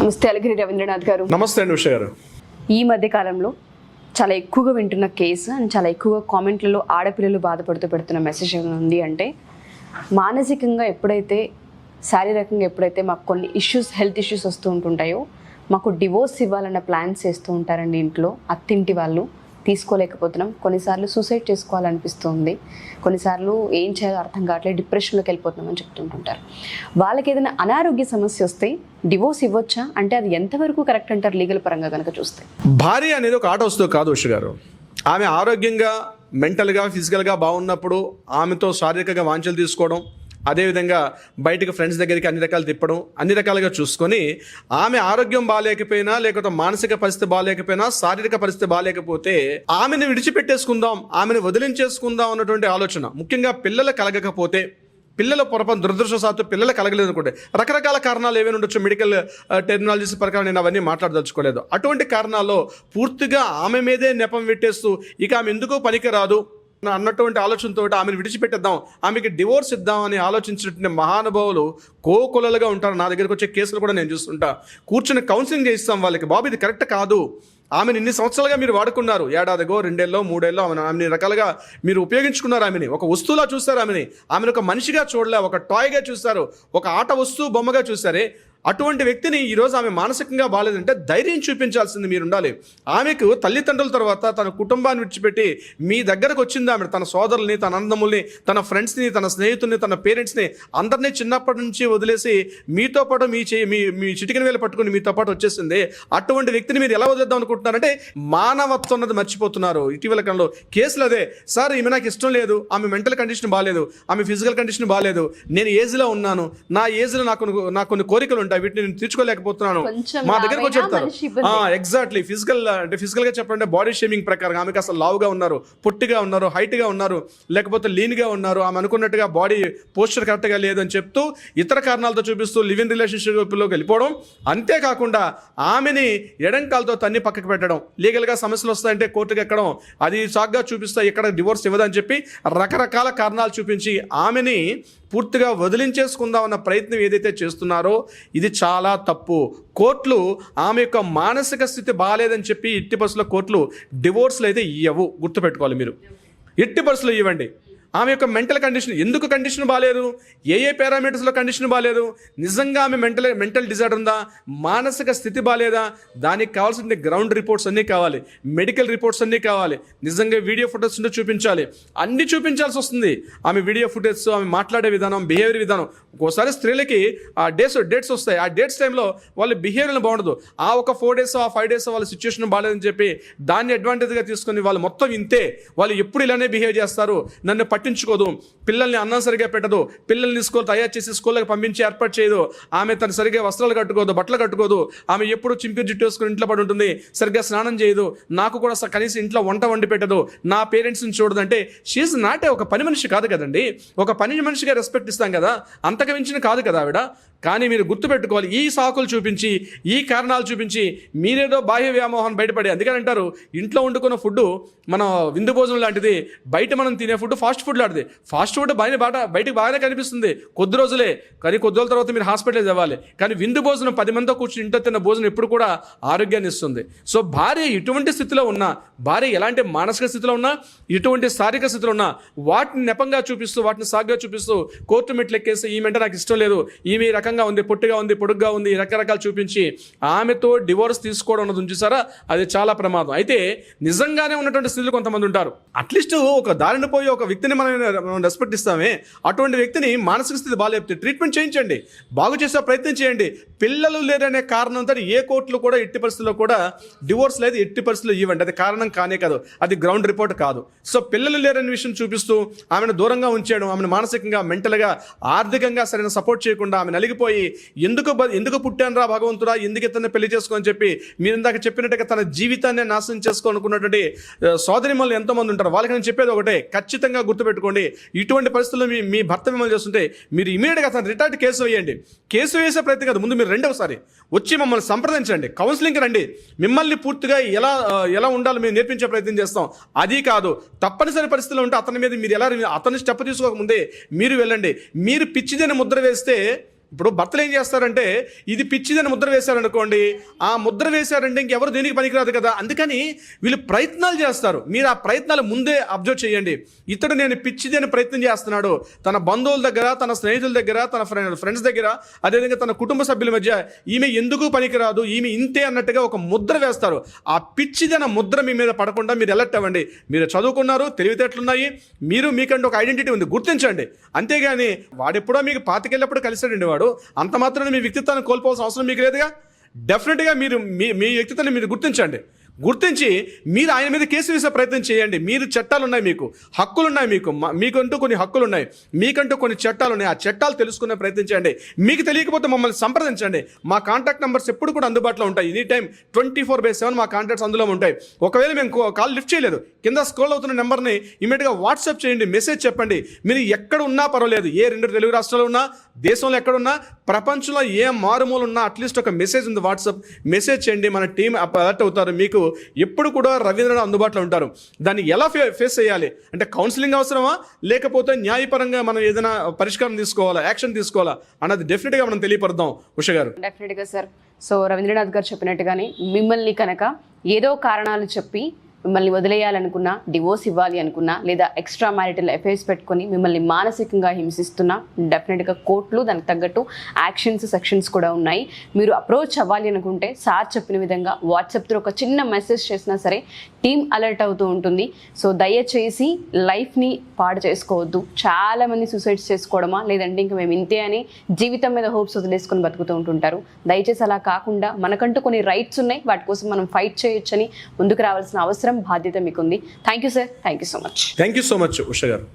నమస్తే అలగిరి రవీంద్రనాథ్ గారు. నమస్తే అండి ఉష గారు. ఈ మధ్య కాలంలో చాలా ఎక్కువగా వింటున్న కేసు అండ్ చాలా ఎక్కువగా కామెంట్లలో ఆడపిల్లలు బాధపడుతూ పెడుతున్న మెసేజ్ ఉంది అంటే మానసికంగా ఎప్పుడైతే శారీరకంగా ఎప్పుడైతే మాకు కొన్ని ఇష్యూస్ హెల్త్ ఇష్యూస్ వస్తూ ఉంటుంటాయో మాకు డివోర్స్ ఇవ్వాలన్న ప్లాన్స్ చేస్తూ ఉంటారండి ఇంట్లో అత్తింటి వాళ్ళు. తీసుకోలేకపోతున్నాం. కొన్నిసార్లు సూసైడ్ చేసుకోవాలనిపిస్తుంది. కొన్నిసార్లు ఏం చేయాలో అర్థం కావట్లేదు. డిప్రెషన్లోకి వెళ్ళిపోతున్నామని చెప్తుంటుంటారు. వాళ్ళకి ఏదైనా అనారోగ్య సమస్య వస్తే డివోర్స్ ఇవ్వచ్చా? అంటే అది ఎంతవరకు కరెక్ట్ అంటారు లీగల్ పరంగా కనుక చూస్తే? భార్య అనేది ఒక ఆట వస్తువు కాదు ఉష గారు. ఆమె ఆరోగ్యంగా మెంటల్గా ఫిజికల్గా బాగున్నప్పుడు ఆమెతో శారీరకంగా వాంఛలు తీసుకోవడం అదేవిధంగా బయటకు ఫ్రెండ్స్ దగ్గరికి అన్ని రకాలు తిప్పడం అన్ని రకాలుగా చూసుకొని ఆమె ఆరోగ్యం బాగాలేకపోయినా లేకపోతే మానసిక పరిస్థితి బాగాలేకపోయినా శారీరక పరిస్థితి బాగాలేకపోతే ఆమెను విడిచిపెట్టేసుకుందాం ఆమెను వదిలించేసుకుందాం అన్నటువంటి ఆలోచన. ముఖ్యంగా పిల్లలు కలగకపోతే పిల్లల పొరపాటు దురదృష్టవశాత్తు పిల్లలు కలగలేదు అనుకుంటే రకరకాల కారణాలు ఏమైనా ఉండొచ్చు మెడికల్ టెక్నాలజీస్ uh, ప్రకారం నేను అవన్నీ మాట్లాడదలుచుకోలేదు. అటువంటి కారణాల్లో పూర్తిగా ఆమె మీదే నెపం పెట్టేస్తూ ఇక ఆమె ఎందుకో పనికిరాదు. అన్నటువంటి ఆలోచనతో ఆమెను విడిచిపెట్టేద్దాం ఆమెకి డివోర్స్ ఇద్దాం అని ఆలోచించినటువంటి మహానుభావులు కోకొలలుగా ఉంటారు. నా దగ్గరకు వచ్చే కేసులు కూడా నేను చూస్తుంటా. కూర్చుని కౌన్సిలింగ్ చేయిస్తాం వాళ్ళకి. బాబు ఇది కరెక్ట్ కాదు. ఆమెను ఇన్ని సంవత్సరాలుగా మీరు వాడుకున్నారు. ఏడాదిగో రెండేళ్ళో మూడేళ్ళో ఆమెను ఆమెని రకాలుగా మీరు ఉపయోగించుకున్నారు ఆమెని. ఒక వస్తువులా చూస్తారు ఆమెని. ఆమెను ఒక మనిషిగా చూడలే ఒక టాయ్గా చూస్తారు. ఒక ఆట వస్తువు బొమ్మగా చూసారే అటువంటి వ్యక్తిని ఈరోజు ఆమె మానసికంగా బాగాలేదంటే ధైర్యం చూపించాల్సింది మీరు ఉండాలి ఆమెకు తల్లిదండ్రుల తర్వాత తన కుటుంబాన్ని విడిచిపెట్టి మీ దగ్గరకు వచ్చింది ఆమె. తన సోదరుల్ని తన అన్నదమ్ముల్ని తన ఫ్రెండ్స్ని తన స్నేహితుల్ని తన పేరెంట్స్ని అందరినీ చిన్నప్పటి నుంచి వదిలేసి మీతో పాటు మీ చే మీ మీ చిటికిన వేలు పట్టుకుని మీతో పాటు వచ్చేసింది. అటువంటి వ్యక్తిని మీరు ఎలా వదిలేద్దాం అనుకుంటున్నారంటే మానవత్వం అన్నది మర్చిపోతున్నారు. ఇటీవల కాలంలో కేసులు అదే. సార్ ఈమె నాకు ఇష్టం లేదు. ఆమె మెంటల్ కండిషన్ బాగాలేదు ఆమె ఫిజికల్ కండిషన్ బాగాలేదు నేను ఏజ్లో ఉన్నాను. నా ఏజ్లో నాకు నాకు కొన్ని కోరికలు ఉంటాయి వీటిని నేను తీర్చుకోలేకపోతున్నాను. మా దగ్గరకు వచ్చి చెప్తారు ఇబ్బంది. ఎగ్జాక్ట్లీ ఫిజికల్ అంటే ఫిజికల్గా చెప్పాలంటే బాడీ షేమింగ్ ప్రకారం ఆమెకి అసలు లావుగా ఉన్నారు పొట్టిగా ఉన్నారు హైట్గా ఉన్నారు లేకపోతే లీన్గా ఉన్నారు ఆమె అనుకున్నట్టుగా బాడీ పోస్చర్ కరెక్ట్గా లేదని చెప్తూ ఇతర కారణాలతో చూపిస్తూ లివ్ ఇన్ రిలేషన్షిప్లోకి వెళ్ళిపోవడం. అంతేకాకుండా ఆమెని ఎడంకాలతో తన్ని పక్కకు పెట్టడం. లీగల్గా సమస్యలు వస్తాయంటే కోర్టుకు ఎక్కడం. అది సాగ్గా చూపిస్తా ఇక్కడ డివోర్స్ ఇవ్వదని చెప్పి రకరకాల కారణాలు చూపించి ఆమెని పూర్తిగా వదిలించేసుకుందామన్న ప్రయత్నం ఏదైతే చేస్తున్నారో ఇది చాలా తప్పు. కోర్టులు ఆమె యొక్క మానసిక స్థితి బాగాలేదని చెప్పి ఎట్టి బస్సులో కోర్టులు డివోర్స్లు అయితే ఇవ్వవు గుర్తుపెట్టుకోవాలి మీరు. ఎట్టి బస్సులు ఇవ్వండి. ఆమె యొక్క మెంటల్ కండిషన్ ఎందుకు కండిషన్ బాగాలేదు ఏ ఏ పారామీటర్స్లో కండిషన్ బాగాలేదు నిజంగా ఆమె మెంటల్ మెంటల్ డిజార్డర్ ఉందా? మానసిక స్థితి బాగాలేదా దానికి కావాల్సిన గ్రౌండ్ రిపోర్ట్స్ అన్నీ కావాలి. మెడికల్ రిపోర్ట్స్ అన్నీ కావాలి. నిజంగా వీడియో ఫొటోస్ ఉంటే చూపించాలి. అన్నీ చూపించాల్సి వస్తుంది. ఆమె వీడియో ఫుటేజ్ ఆమె మాట్లాడే విధానం బిహేవియర్ విధానం. ఒక్కోసారి స్త్రీలకి ఆ డేస్ డేట్స్ వస్తాయి. ఆ డేట్స్ టైంలో వాళ్ళ బిహేవియర్ బాగుండదు. ఆ ఒక ఫోర్ డేస్ ఆ ఫైవ్ డేస్ వాళ్ళ సిచ్యువేషన్ బాగాలేదని చెప్పి దాన్ని అడ్వాంటేజ్గా తీసుకొని వాళ్ళు మొత్తం ఇంతే. వాళ్ళు ఎప్పుడు ఇలానే బిహేవ్ చేస్తారు? నన్ను పట్టించుకోదు. పిల్లల్ని అన్నం సరిగా పెట్టదు. పిల్లల్ని స్కూల్ తయారు చేసి స్కూల్కి పంపించి ఏర్పాటు చేయదు. ఆమె తను సరిగా వస్త్రాలు కట్టుకోదు బట్టలు కట్టుకోదు. ఆమె ఎప్పుడు చింపి జుట్టు వేసుకుని ఇంట్లో పడి ఉంటుంది. సరిగ్గా స్నానం చేయదు. నాకు కూడా కనీసం ఇంట్లో వంట వండి పెట్టదు. నా పేరెంట్స్ని చూడదు అంటే షీఈ్ నాటే ఒక పని మనిషి కాదు కదండి. ఒక పని మనిషిగా రెస్పెక్ట్ ఇస్తాం కదా. అంతకు మించిన కాదు కదా ఆవిడ. కానీ మీరు గుర్తుపెట్టుకోవాలి. ఈ సాకులు చూపించి ఈ కారణాలు చూపించి మీరేదో బాహ్య వ్యామోహం బయటపడి అందుకని అంటారు ఇంట్లో వండుకున్న ఫుడ్ మన విందు భోజనం లాంటిది బయట మనం తినే ఫుడ్ ఫాస్ట్ ఫుడ్ లాంటిది ఫాస్ట్ ఫుడ్ బయట బాట బయటకు బాగానే కనిపిస్తుంది. కొద్ది రోజులే. కానీ కొద్ది రోజుల తర్వాత మీరు హాస్పిటల్ ఇవ్వాలి కానీ విందు భోజనం పది మందితో కూర్చుని ఇంట్లో తిన్న భోజనం ఎప్పుడు కూడా ఆరోగ్యాన్ని ఇస్తుంది. సో భార్య ఇటువంటి స్థితిలో ఉన్నా భార్య ఎలాంటి మానసిక స్థితిలో ఉన్నా ఇటువంటి శారీరక స్థితిలో ఉన్నా వాటిని నెపంగా చూపిస్తూ వాటిని సాగ్గా చూపిస్తూ కోర్టు మెట్లు ఎక్కేసి ఈమెంటే నాకు ఇష్టం లేదు. ఈమె రకంగా ఉంది పొట్టుగా ఉంది పొడుగ్గా ఉంది రకరకాలు చూపించి ఆమెతో డివోర్స్ తీసుకోవడం అన్నది ఉంచుతారా అది చాలా ప్రమాదం. అయితే నిజంగానే ఉన్నటువంటి స్థితిలో కొంతమంది ఉంటారు. అట్లీస్ట్ ఒక దారిని పోయి ఒక వ్యక్తిని మనం రెస్పెక్ట్ ఇస్తామే. అటువంటి వ్యక్తిని మానసిక స్థితి బాగాలేపితే ట్రీట్మెంట్ చేయించండి. బాగు చేసే ప్రయత్నం చేయండి. పిల్లలు లేరనే కారణంతో ఏ కోర్టులు కూడా ఎట్టి పరిస్థితుల్లో కూడా డివోర్స్ లేదు ఎట్టి పరిస్థితుల్లో ఇవ్వండి. అది కారణం కానే కాదు. అది గ్రౌండ్ రిపోర్ట్ కాదు. సో పిల్లలు లేరనే విషయం చూపిస్తూ ఆమెను దూరంగా ఉంచేయడం ఆమెను మానసికంగా మెంటల్గా ఆర్థికంగా సరైన సపోర్ట్ చేయకుండా ఆమె నలిగిపోయి ఎందుకు ఎందుకు పుట్టాను రా భగవంతుడా? ఎందుకు ఇతన్ని పెళ్ళి చేసుకోని చెప్పి మీరు ఇందాక చెప్పినట్టుగా తన జీవితాన్ని నాశనం చేసుకోనుకున్నటువంటి ఆ, మళ్ళీ ఎంతోమంది ఉంటారు. వాళ్ళకి నేను చెప్పేది ఒకటే. ఖచ్చితంగా గుర్తుపెట్టుకోండి ఇటువంటి పరిస్థితుల్లో మీ మీ భర్త మిమ్మల్ని చేస్తుంటే మీరు ఇమీడియట్గా అతను రిటార్డ్ కేసు వేయండి. కేసు వేసే ప్రయత్నం కాదు. ముందు మీరు రెండవసారి వచ్చి మమ్మల్ని సంప్రదించండి. కౌన్సిలింగ్కి రండి. మిమ్మల్ని పూర్తిగా ఎలా ఎలా ఉండాలో మేము నేర్పించే ప్రయత్నం చేస్తాం. అది కాదు. తప్పనిసరి పరిస్థితుల్లో ఉంటే అతని మీద మీరు ఎలా అతని స్టెప్ తీసుకోకముందే మీరు వెళ్ళండి. మీరు పిచ్చిదని ముద్ర వేస్తే ఇప్పుడు భర్తలు ఏం చేస్తారంటే ఇది పిచ్చిదని ముద్ర వేశారనుకోండి ఆ ముద్ర వేశారంటే ఇంకెవరు దేనికి పనికిరాదు కదా? అందుకని వీళ్ళు ప్రయత్నాలు చేస్తారు. మీరు ఆ ప్రయత్నాలు ముందే అబ్జర్వ్ చేయండి. ఇతడు నేను పిచ్చిదని ప్రయత్నం చేస్తున్నాడు. తన బంధువుల దగ్గర తన స్నేహితుల దగ్గర తన ఫ్రెండ్ ఫ్రెండ్స్ దగ్గర అదేవిధంగా తన కుటుంబ సభ్యుల మధ్య ఈమె ఎందుకు పనికిరాదు? ఈమె ఇంతే అన్నట్టుగా ఒక ముద్ర వేస్తారు. ఆ పిచ్చిదన ముద్ర మీ మీద పడకుండా మీరు ఎలర్ట్ అవ్వండి. మీరు చదువుకున్నారు తెలివితేటలున్నాయి. మీరు మీకంటే ఒక ఐడెంటిటీ ఉంది. గుర్తించండి. అంతేగాని వాడెప్పుడో మీకు పాతికెళ్ళప్పుడు కలిసాడండి వాడు. అంత మాత్రాన మీ వ్యక్తిత్వాన్ని కోల్పోవాల్సిన అవసరం మీకు లేదుగా? డెఫినెట్గా మీరు మీ మీ వ్యక్తిత్వాన్ని మీరు గుర్తించండి. గుర్తించి మీరు ఆయన మీద కేసు వేసే ప్రయత్నం చేయండి. మీరు చట్టాలు ఉన్నాయి మీకు. హక్కులు ఉన్నాయి మీకు మీకంటూ కొన్ని హక్కులు ఉన్నాయి మీకంటూ కొన్ని చట్టాలు ఉన్నాయి ఆ చట్టాలు తెలుసుకునే ప్రయత్నం చేయండి. మీకు తెలియకపోతే మమ్మల్ని సంప్రదించండి. మా కాంటాక్ట్ నెంబర్స్ ఎప్పుడు కూడా అందుబాటులో ఉంటాయి. Any time twenty four by seven మా కాంటాక్ట్స్ అందులో ఉంటాయి. ఒకవేళ మేము కాల్ లిఫ్ట్ చేయలేదు కింద స్క్రోల్ అవుతున్న నెంబర్ని ఇమీడియట్గా వాట్సాప్ చేయండి మెసేజ్ చెప్పండి. మీరు ఎక్కడ ఉన్నా పర్వాలేదు. ఏ రెండు తెలుగు రాష్ట్రాలు ఉన్నా దేశంలో ఎక్కడున్నా ప్రపంచంలో ఏ మారుమూలు ఉన్నా అట్లీస్ట్ ఒక మెసేజ్ ఉంది వాట్సాప్. మెసేజ్ చేయండి. మన టీం అలర్ట్ అవుతారు. మీకు ఎప్పుడు కూడా రవీంద్రనాథ్ అందుబాటులో ఉంటారు. దాన్ని ఎలా ఫే ఫేస్ చేయాలి? అంటే కౌన్సిలింగ్ అవసరమా? లేకపోతే న్యాయపరంగా మనం ఏదైనా పరిష్కారం తీసుకోవాలా? యాక్షన్ తీసుకోవాలా? అన్నది డెఫినెట్గా మనం తెలియపడదాం ఉష గారు. డెఫినెట్గా సార్ సో రవీంద్రనాథ్ గారు చెప్పినట్టుగానే మిమ్మల్ని కనుక ఏదో కారణాలు చెప్పి మిమ్మల్ని వదిలేయాలనుకున్నా డివోర్స్ ఇవ్వాలి అనుకున్నా లేదా ఎక్స్ట్రా మ్యారిటల్ అఫైర్స్ పెట్టుకొని మిమ్మల్ని మానసికంగా హింసిస్తున్నా డెఫినెట్గా కోర్టులు దానికి తగ్గట్టు యాక్షన్స్ సెక్షన్స్ కూడా ఉన్నాయి. మీరు అప్రోచ్ అవ్వాలి అనుకుంటే సార్ చెప్పిన విధంగా వాట్సాప్ త్రూ ఒక చిన్న మెసేజ్ చేసినా సరే టీమ్ అలర్ట్ అవుతూ ఉంటుంది. సో దయచేసి లైఫ్ని పాడు చేసుకోవద్దు. చాలా మంది సూసైడ్స్ చేసుకోవడమా లేదంటే ఇంకా మేము ఇంతే అని జీవితం మీద హోప్స్ వదిలేసుకొని బతుకుతూ ఉంటుంటారు. దయచేసి అలా కాకుండా మనకంటూ కొన్ని రైట్స్ ఉన్నాయి వాటి కోసం మనం ఫైట్ చేయొచ్చని ముందుకు రావాల్సిన అవసరం అవసరం బాధ్యత మీకుంది. Thank you sir thank you so much thank you so much Usha garu.